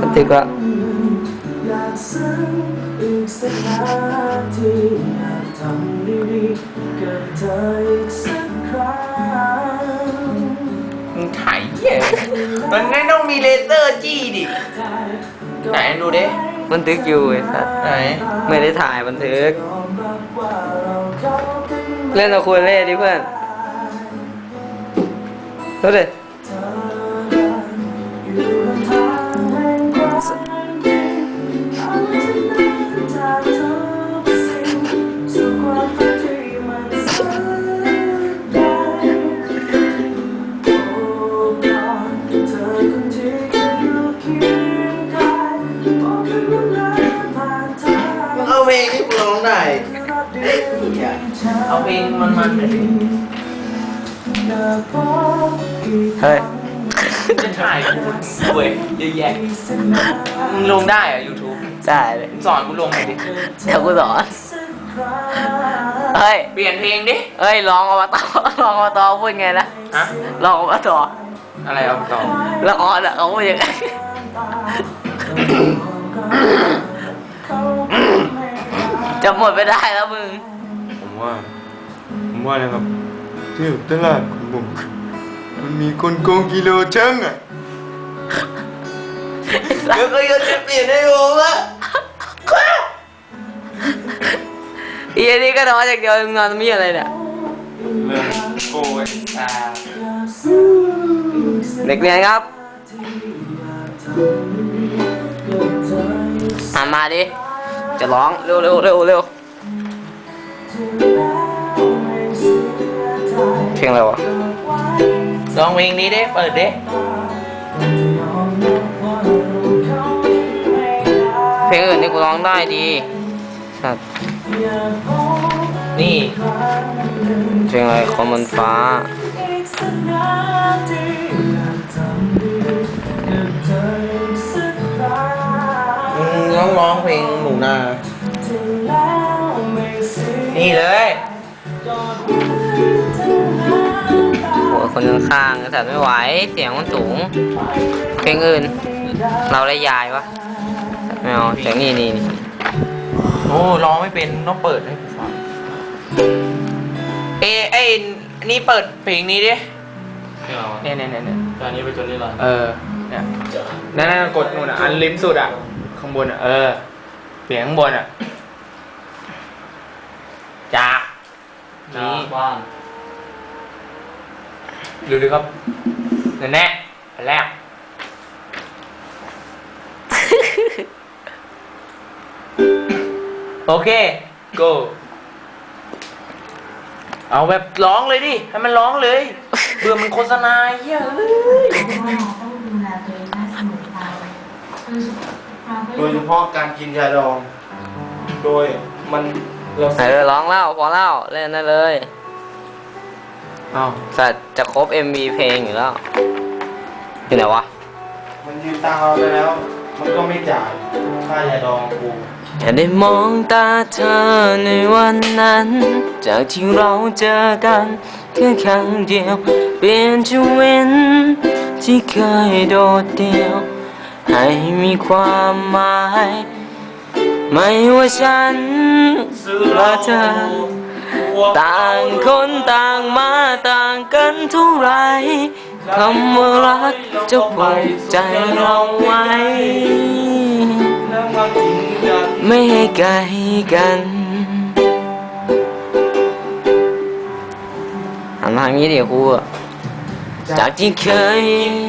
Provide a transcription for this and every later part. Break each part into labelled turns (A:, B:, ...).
A: บันทึกละ
B: อยากซึ้งอีกสักนาทีอยากทำดีๆกับเธออีกสักครั้ง
C: มึงถ่ายเหี้ยมันไม่ต้องมีเลเซอร์จี้ดิ ไหนดูดิ
A: บันทึกอยู่ไอ้สัส
C: ไหน
A: ไม่ได้ถ่ายบันทึก
B: ยอมรับว่าเราเข้ากันไม่
A: เล่นเอาคุยเล่ดิเพื่อนดูดิ
B: เอาเพ
C: ลงที่กูร้องได้
B: รับเดือนที่ฉัน
C: เอาเพลงมันๆหน่อยดิ
B: อยากพบอีกค
A: เฮ้
B: รั้
A: ย
B: ง
C: จะถ่ายกูสวยเยอะแยะ
B: อีกสักนา
C: มึงลงได้เหรอ YouTube
A: ได้เลย
C: มึงสอนกูลงหน่อยดิ
A: เดี๋ยวกูสอน
B: สักครั้ง
A: เฮ้ย
C: เปลี่ยนเพลงดิ
A: เฮ้ยลองอบตลองอบตพูดไงนะ
C: ฮะ
A: ลองอบต
C: อะไรเอาต่อ
A: แล้วออนอะเขาพูดยังไง
B: เขาไม่
A: จะหมดไปได้แล้วมึง
D: ผมว่า ผมว่านะครับที่ตลาดของผมมันมีคนโกงกิโลช่างอะ
C: เดี๋ยวก็ยังจะเปลี่ยนให้ผมละ
A: อีอันนี้ก็นอนอย่างเดียวมึงนอนมีอะไรเนี่ย
C: เรื่องโอ้ยอ่า
A: เด็กเรียนครับมามาดิ จะร้องเร็วเร็วเร็วเร็วเพลงอะไรวะ
C: ลองเพลงนี้ดิเปิดดิ
A: เพลงอื่นนี่กูร้องได้ดีสัตว์
C: นี่
A: เพลงอะไรคอมมันฟ้า
C: มึงร้องร้องเพลงหนูนา นี่เลย
A: โหคนข้างๆแต่ไม่ไหว เสียงมันสูง เพลงอื่น เราได้ยายวะไม่เอาเสียงนี่นี่นี่
C: โอ้ร้องไม่เป็นต้องเปิดให้กูฟังเอ้ไอ้นี่เปิดเพลงนี้ดิเนี่ยเนี่ยเนี่ยเนี่ย
D: ตอนนี้ไปจนนี่ละ
C: เออเนี่ยนั่นนั่นกดนู่นอะอันริมสุดอะข้าง บนอะเออ เสียงข้างบนอะจากนี่
D: บ้าน
C: ดูดิครับนั่นแน่อันแรกโอเค go เอาแบบร้องเลยดิ ให้มันร้องเลย เบื่อมันโฆษณาเหี้ยเอ้ย
E: ต้องดูแลตัวเองให้เสมอไปโดยเฉพาะเราก็
D: โดยเฉพาะการกินยาดอง โดยมันเรา
A: เออร้องเล่าพอเล่าเล่นได้เลย
C: เอา
A: สัตว์จะครบ MV เพลงอยู่แล้วอยู่ไหนวะ
D: มันยืมตังค์เราไปแล้ว มันก็ไม่จ่ายค่ายาดองกู
A: แค่ได้มองตาเธอในวันนั้น จากที่เราเจอกันแค่ครั้งเดียว เปลี่ยนชีวิตที่เคยโดดเดี่ยว ให้มีความหมาย ไม่ว่าฉันและเธอ ต่างคนต่างมาต่างกันเท่าไรคำว่ารักจะผูกใจเราไว้ ไม่ให้ไกลกันหันทางนี้เดิครู จากที่เคย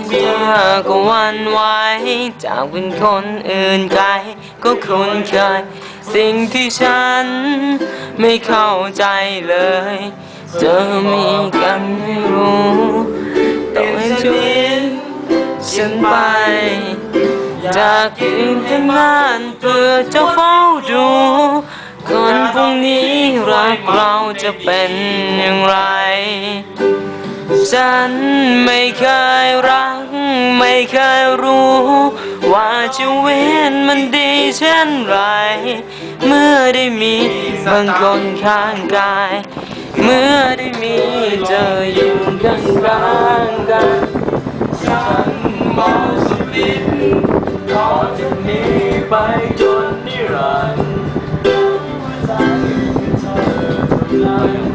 A: เจอก็หวันไหวจากเป็นคนอื่นไกลก็คุ้นเคย สิ่งที่ฉันไม่เข้าใจเลย เจอมีกันไม่รู้ต้องให้ช่วยฉันไป จากยืนทำงานเพื่อจะเฝ้าดูก่อนพรุ่งนี้รักเราจะเป็นอย่างไร ฉันไม่เคยรัก ไม่เคยรู้ ว่าชีวิตมันดีเช่นไร เมื่อได้มีบางคนข้างกาย เมื่อได้มีเธออยู่ข้างกลางๆกันฉันมองสุดดิน
B: ต่อจากนี้ไปจนนิรันดร์สายคือเธอเท่านั้น